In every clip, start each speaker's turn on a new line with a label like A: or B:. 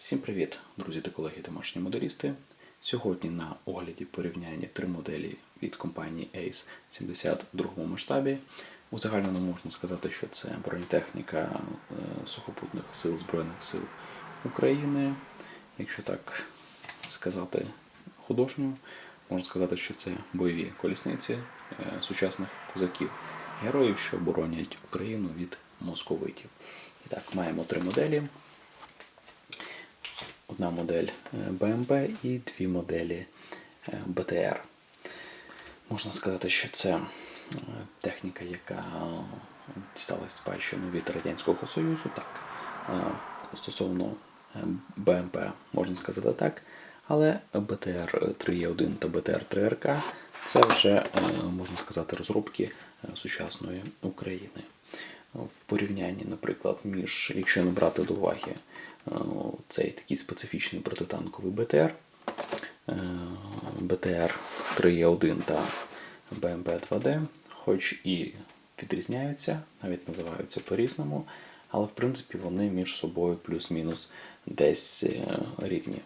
A: Всім привіт, друзі та колеги домашні моделісти. Сьогодні на огляді порівняння три моделі від компанії ACE 72 масштабі. У загальному можна сказати, що це бронетехніка е, сухопутних сил Збройних сил України. Якщо так сказати художньо, можна сказати, що це бойові колісниці е, сучасних козаків, героїв, що боронять Україну від московитів. І так, маємо три моделі одна модель е, BMW і дві моделі е, BTR. Можна сказати, що це е, техніка, яка дісталась спадщину від Радянського Союзу. Так, стосовно БМП можна сказати так. Але BTR 3.1 та BTR 3RK це вже, можна сказати, розробки сучасної України. В порівнянні, наприклад, між, якщо не брати до уваги цей такий специфічний протитанковий БТР, е, БТР 3Е1 та БМП 2D, хоч і відрізняються, навіть називаються по-різному, але в принципі вони між собою плюс-мінус десь е, рівні.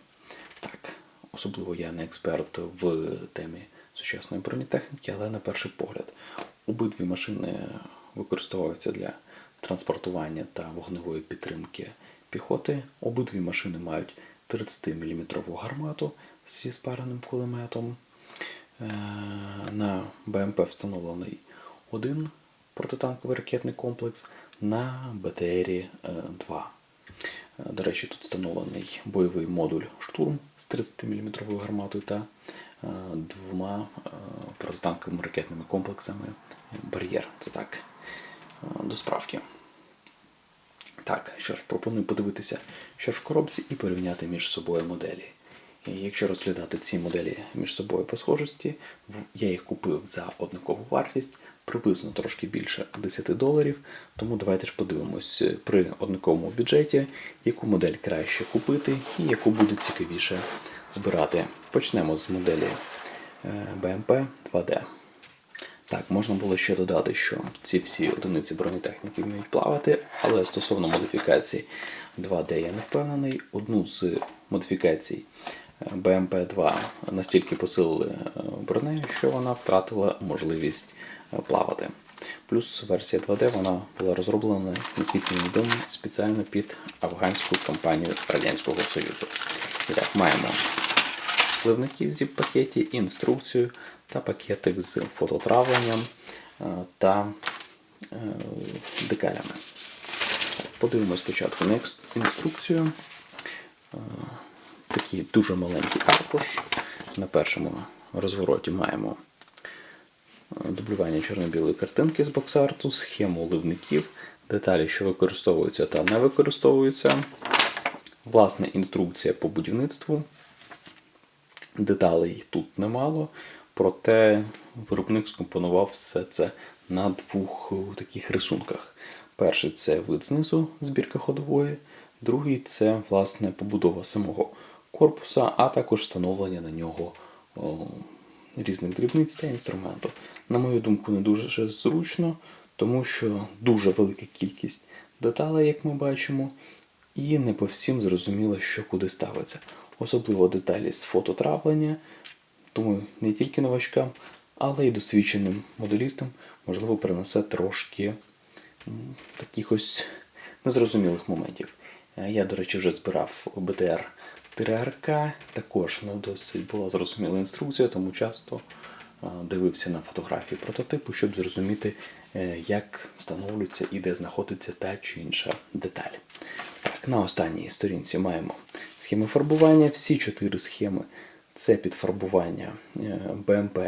A: Так, Особливо я не експерт в темі сучасної бронетехніки, але на перший погляд, обидві машини використовуються для транспортування та вогневої підтримки піхоти. Обидві машини мають 30-мм гармату зі спареним кулеметом. Е, на БМП встановлений один протитанковий ракетний комплекс, на БТРі-2. Е, до речі, тут встановлений бойовий модуль штурм з 30-мм гарматою та е, двома протитанковими ракетними комплексами бар'єр. Це так, до справки. Так, що ж, пропоную подивитися, що ж в коробці, і порівняти між собою моделі. І якщо розглядати ці моделі між собою по схожості, я їх купив за однакову вартість, приблизно трошки більше 10 доларів. Тому давайте ж подивимось при однаковому бюджеті, яку модель краще купити і яку буде цікавіше збирати. Почнемо з моделі е, BMW 2D. Так, можна було ще додати, що ці всі одиниці бронетехніки вміють плавати, але стосовно модифікацій 2D я не впевнений. Одну з модифікацій BMP-2 настільки посилили е, бронею, що вона втратила можливість е, плавати. Плюс версія 2D вона була розроблена, наскільки відомо, спеціально під афганську кампанію Радянського Союзу. І так, маємо сливників в зіп-пакеті, інструкцію та пакетик з фототравленням е, та е, декалями. Подивимось спочатку на інструкцію. Е, такий дуже маленький аркуш. На першому розвороті маємо дублювання чорно-білої картинки з боксарту, схему ливників, деталі, що використовуються та не використовуються. Власне, інструкція по будівництву. Деталей тут немало. Проте виробник скомпонував все це на двох е, таких рисунках. Перший це вид знизу збірка ходової, другий це власне побудова самого корпуса, а також встановлення на нього о, різних дрібниць та інструменту. На мою думку, не дуже зручно, тому що дуже велика кількість деталей, як ми бачимо, і не по всім зрозуміло, що куди ставиться. Особливо деталі з фототравлення, Думаю, не тільки новачкам, але й досвідченим моделістам, можливо, принесе трошки таких ось незрозумілих моментів. Е, я, до речі, вже збирав БТР 3РК, також не досить була зрозуміла інструкція, тому часто е, дивився на фотографії прототипу, щоб зрозуміти, е, як встановлюється і де знаходиться та чи інша деталь. Так, На останній сторінці маємо схеми фарбування. Всі чотири схеми це підфарбування е, БМП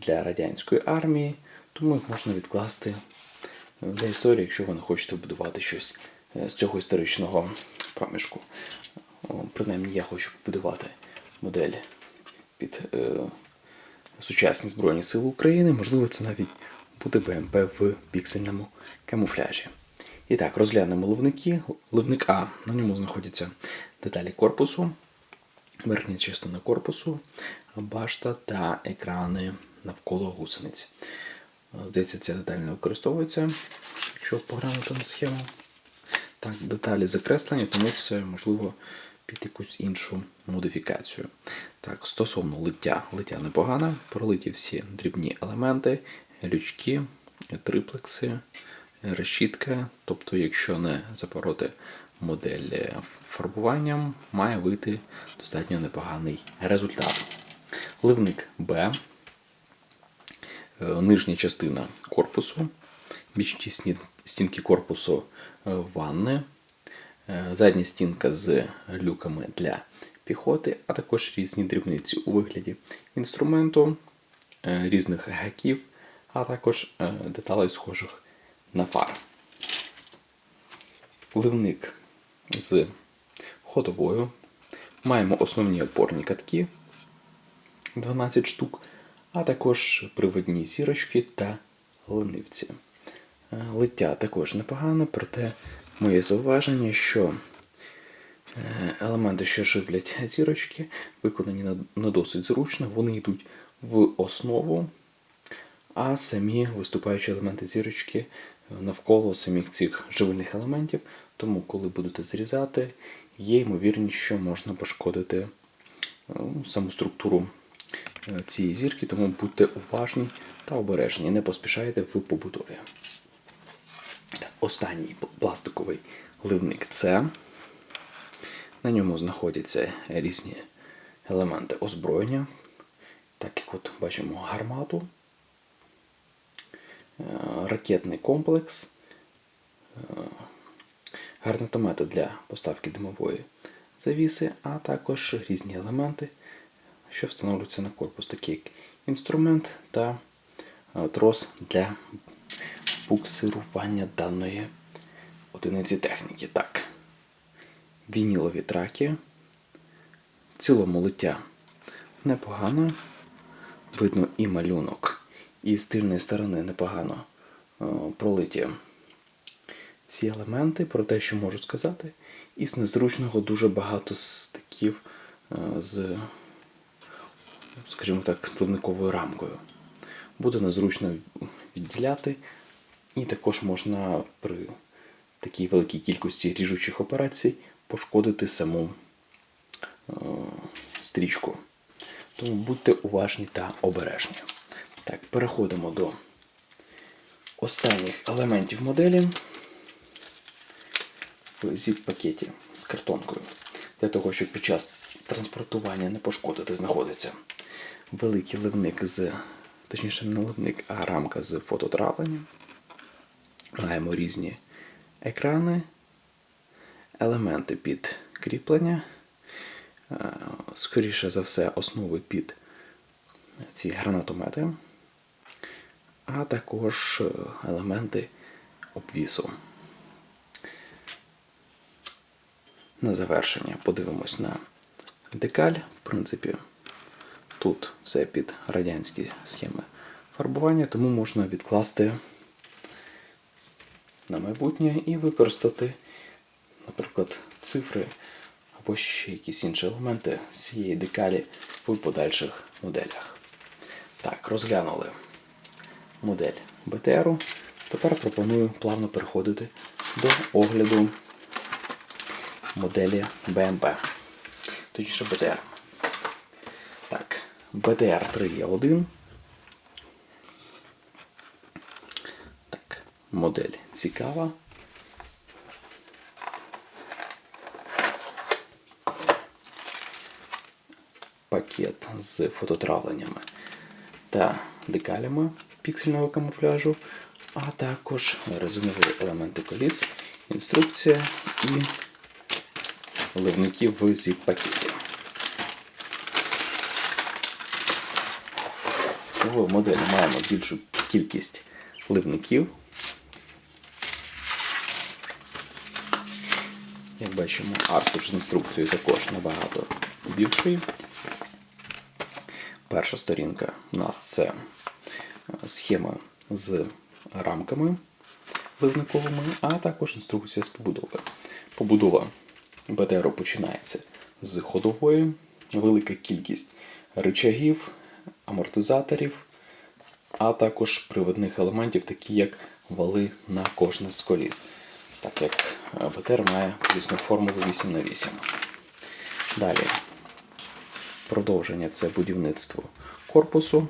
A: для радянської армії, тому їх можна відкласти для історії, якщо ви не хочете будувати щось е, з цього історичного проміжку. Принаймні я хочу побудувати модель під е, сучасні Збройні Сили України. Можливо, це навіть буде БМП в піксельному камуфляжі. І так, розглянемо ливники. Ливник А. На ньому знаходяться деталі корпусу верхня частина корпусу, башта та екрани навколо гусениць. Здається, ця деталь не використовується, якщо поглянути на схему. Так, Деталі закреслені, тому це, можливо, під якусь іншу модифікацію. Так, стосовно лиття, лиття непогане, пролиті всі дрібні елементи, лючки, триплекси, решітка. Тобто, якщо не запороти модель фарбуванням, має вийти достатньо непоганий результат. Ливник Б, е, нижня частина корпусу, бічні стінки корпусу е, ванни, е, задня стінка з люками для піхоти, а також різні дрібниці у вигляді інструменту, е, різних гаків, а також е, деталей схожих на фар. Ливник з ходовою. Маємо основні опорні катки 12 штук, а також приводні зірочки та ленивці. Е, Лиття також непогано, проте моє зауваження, що е, елементи, що живлять зірочки, виконані не- досить зручно, вони йдуть в основу, а самі виступаючі елементи зірочки навколо самих цих живильних елементів. Тому, коли будете зрізати, є ймовірність, що можна пошкодити е, саму структуру е, цієї зірки, тому будьте уважні та обережні, не поспішайте в побудові. Останній пластиковий ливник це. На ньому знаходяться різні елементи озброєння, так як от бачимо гармату, е, ракетний комплекс, гарнатомети для поставки димової завіси, а також різні елементи, що встановлюються на корпус, такі як інструмент та е, трос для буксирування даної одиниці техніки. Так. Вінілові траки. В цілому лиття непогано. Видно і малюнок, і з тильної сторони непогано е, пролиті всі елементи, про те, що можу сказати, і з незручного дуже багато стиків е, з, скажімо так, сливниковою рамкою. Буде незручно відділяти, і також можна при такій великій кількості ріжучих операцій пошкодити саму е, стрічку. Тому будьте уважні та обережні. Так, переходимо до останніх елементів моделі в zip-пакеті з картонкою. Для того, щоб під час транспортування не пошкодити, знаходиться великий ливник з, точніше, не ливник, а рамка з фототравленням. Маємо різні екрани, елементи під кріплення, е, скоріше за все, основи під ці гранатомети, а також е, елементи обвісу. На завершення подивимось на декаль. В принципі, тут все під радянські схеми фарбування, тому можна відкласти на майбутнє і використати, наприклад, цифри або ще якісь інші елементи з цієї декалі в подальших моделях. Так, розглянули модель БТРу. Тепер пропоную плавно переходити до огляду моделі BMW. Точніше БТР. Так, БТР 3 є 1. Так, модель цікава. Пакет з фототравленнями та декалями піксельного камуфляжу, а також резинові елементи коліс, інструкція і ливники в zip-пакеті. В моделі маємо більшу кількість ливників. Як бачимо, аркуш з інструкцією також набагато більший. Перша сторінка у нас це е, схема з рамками ливниковими, а також інструкція з побудови. Побудова БТРу починається з ходової, велика кількість рычагів, амортизаторів, а також приводних елементів, такі як вали на кожне з коліс. Так як БТР має колісну формулу 8х8. Далі. Продовження це будівництво корпусу.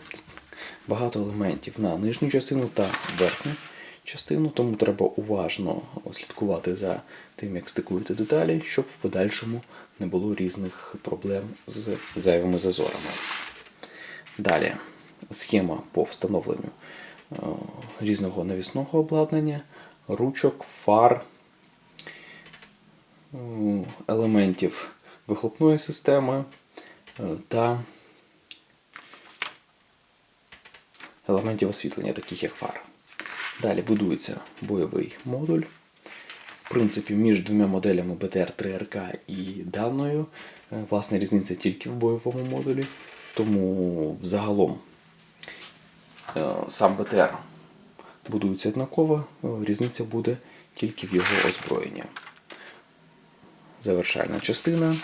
A: Багато елементів на нижню частину та верхню частину, тому треба уважно слідкувати за тим, як стикуєте деталі, щоб в подальшому не було різних проблем з зайвими зазорами. Далі схема по встановленню е, різного навісного обладнання, ручок, фар, е, елементів вихлопної системи е, та елементів освітлення, таких як фар. Далі будується бойовий модуль. В принципі, між двома моделями BTR-3RK і даною, е, власне, різниця тільки в бойовому модулі. Тому загалом е, сам БТР будується однаково, е, різниця буде тільки в його озброєнні. Завершальна частина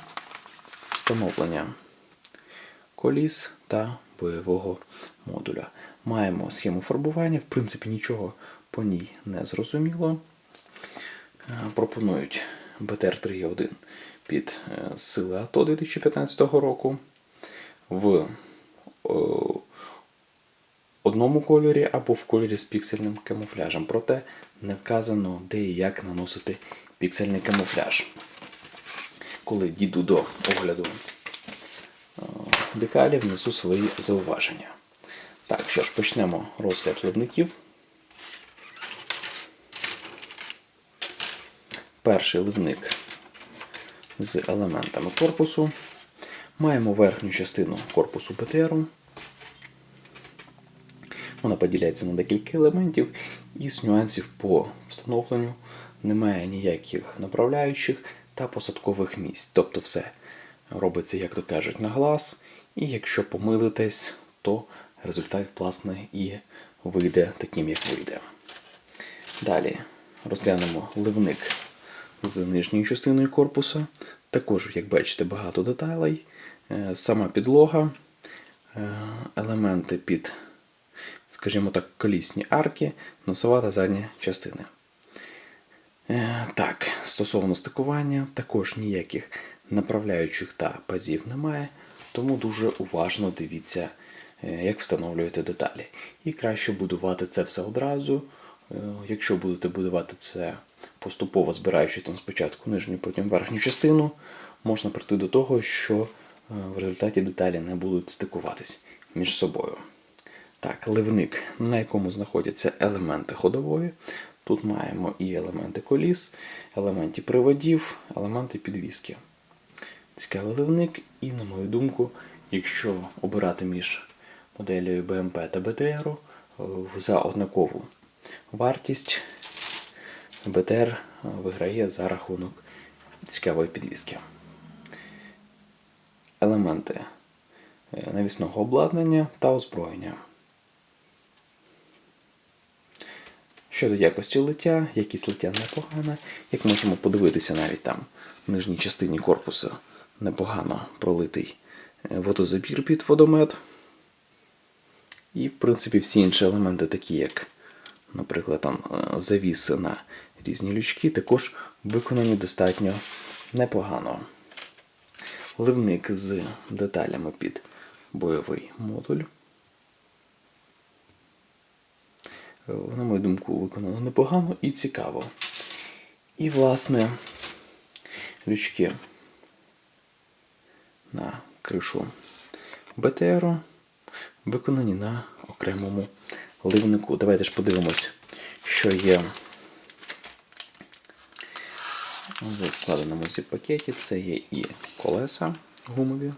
A: встановлення коліс та бойового модуля. Маємо схему фарбування, в принципі, нічого по ній не зрозуміло. Е, Пропонують БТР 3.1 під е, сили АТО 2015 року в одному кольорі або в кольорі з піксельним камуфляжем. Проте не вказано, де і як наносити піксельний камуфляж. Коли дійду до огляду е, декалів, внесу свої зауваження. Так, що ж, почнемо розгляд ливників. Перший ливник з елементами корпусу. Маємо верхню частину корпусу БТРу. Вона поділяється на декілька елементів, і з нюансів по встановленню немає ніяких направляючих та посадкових місць. Тобто все робиться, як то кажуть, на глаз. І якщо помилитесь, то результат, власне, і вийде таким, як вийде. Далі розглянемо ливник з нижньою частиною корпуса. Також, як бачите, багато деталей. Е, Сама підлога, е, елементи під, скажімо так, колісні арки, носова та задня частини. Е, Так, стосовно стикування, також ніяких направляючих та пазів немає, тому дуже уважно дивіться, як встановлюєте деталі. І краще будувати це все одразу. Е, Якщо будете будувати це поступово збираючи там спочатку нижню, потім верхню частину, можна прийти до того, що е, в результаті деталі не будуть стикуватись між собою. Так, ливник, на якому знаходяться елементи ходової. Тут маємо і елементи коліс, елементи приводів, елементи підвіски. Цікавий ливник, і, на мою думку, якщо обирати між моделлю BMP та BTR е, за однакову вартість, BTR виграє за рахунок цікавої підвіски. Елементи е, навісного обладнання та озброєння. Щодо якості лиття, якість лиття непогана. Як можемо подивитися, навіть там в нижній частині корпусу непогано пролитий е, водозабір під водомет. І, в принципі, всі інші елементи, такі як, наприклад, там е, завіси на різні лючки, також виконані достатньо непогано. Ливник з деталями під бойовий модуль. Е, на мою думку, виконано непогано і цікаво. І, власне, лючки на кришу БТРу виконані на окремому ливнику. Давайте ж подивимось, що є в вкладеному зі пакеті. Це є і колеса гумові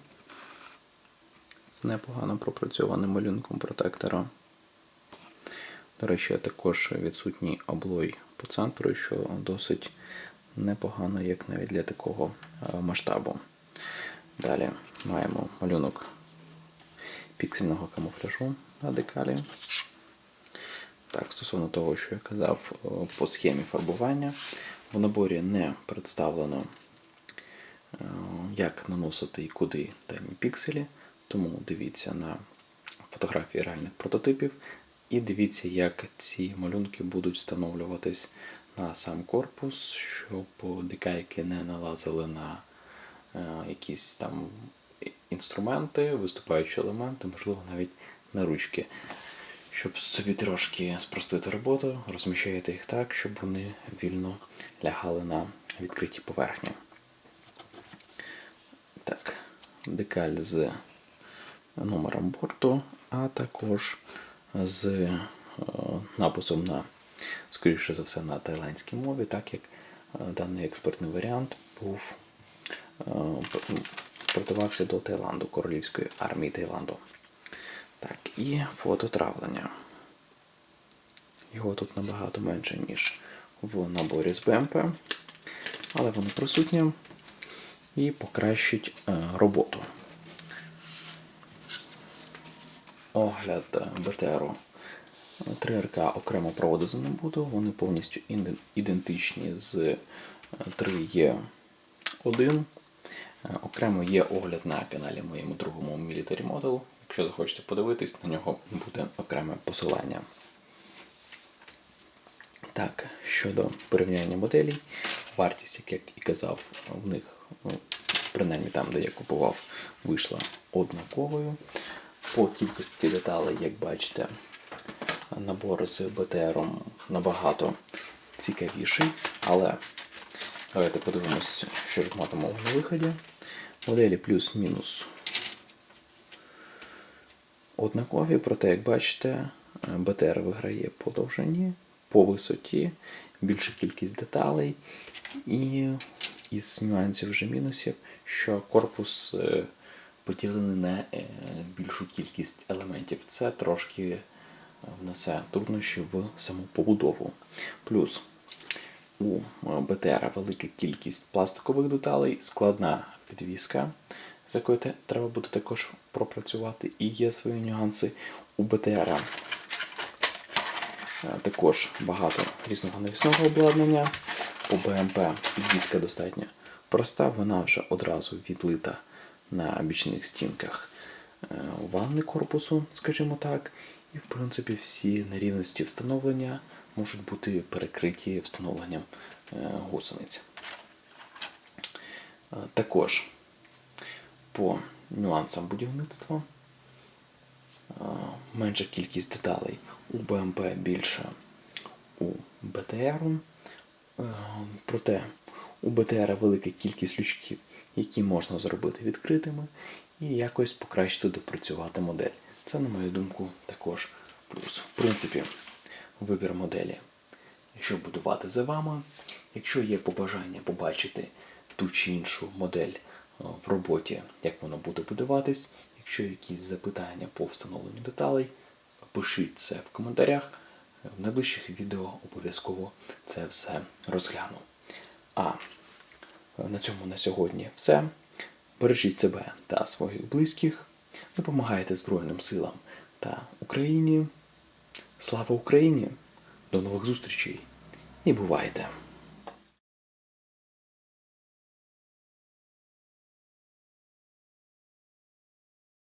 A: з непогано пропрацьованим малюнком протектора. До речі, також відсутній облой по центру, що досить непогано, як навіть для такого е, масштабу. Далі маємо малюнок піксельного камуфляжу на декалі. Так, стосовно того, що я казав е, по схемі фарбування, в наборі не представлено, е, як наносити і куди дані пікселі, тому дивіться на фотографії реальних прототипів і дивіться, як ці малюнки будуть встановлюватись на сам корпус, щоб декайки не налазили на е, якісь там інструменти, виступаючі елементи, можливо, навіть на ручки. Щоб собі трошки спростити роботу, розміщаєте їх так, щоб вони вільно лягали на відкритій поверхні. Так, декаль з номером борту, а також з е, написом на, скоріше за все, на тайландській мові, так як е, даний експертний варіант був е, продавався до Таїланду, королівської армії Таїланду. Так, і фото травлення. Його тут набагато менше, ніж в наборі з БМП, але воно присутнє і покращить е, роботу. Огляд е, БТРу 3РК окремо проводити не буду, вони повністю ідентичні з е, 3Е1. Окремо є огляд на каналі моєму другому Military Model. Якщо захочете подивитись, на нього буде окреме посилання. Так, щодо порівняння моделей, вартість, як я і казав, в них, ну, принаймні там, де я купував, вийшла однаковою. По кількості деталей, як бачите, набор з БТР набагато цікавіший, але давайте подивимось, що ж матимемо на виході. Моделі плюс-мінус однакові, проте, як бачите, БТР виграє по довжині, по висоті, більша кількість деталей і із нюансів вже мінусів, що корпус е, поділений на е, більшу кількість елементів. Це трошки е, внесе труднощі в саму побудову. Плюс у БТР велика кількість пластикових деталей, складна підвіска, з якою треба буде також пропрацювати, і є свої нюанси у БТР. Е, Також багато різного навісного обладнання. У БМП підвіска достатньо проста, вона вже одразу відлита на бічних стінках е, ванни корпусу, скажімо так. І, в принципі, всі нерівності встановлення можуть бути перекриті встановленням е, гусениць. Е, Також по нюансам будівництва е, менша кількість деталей у БМП більша у БТР. Е, Проте у БТР велика кількість лючків, які можна зробити відкритими, і якось покращити допрацювати модель. Це, на мою думку, також плюс. В принципі, вибір моделі, що будувати за вами. Якщо є побажання побачити ту чи іншу модель е, в роботі, як воно буде будуватись, якщо якісь запитання по встановленню деталей, пишіть це в коментарях. В найближчих відео обов'язково це все розгляну. А на цьому на сьогодні все. Бережіть себе та своїх близьких, допомагайте Збройним силам та Україні. Слава Україні! До нових зустрічей і бувайте!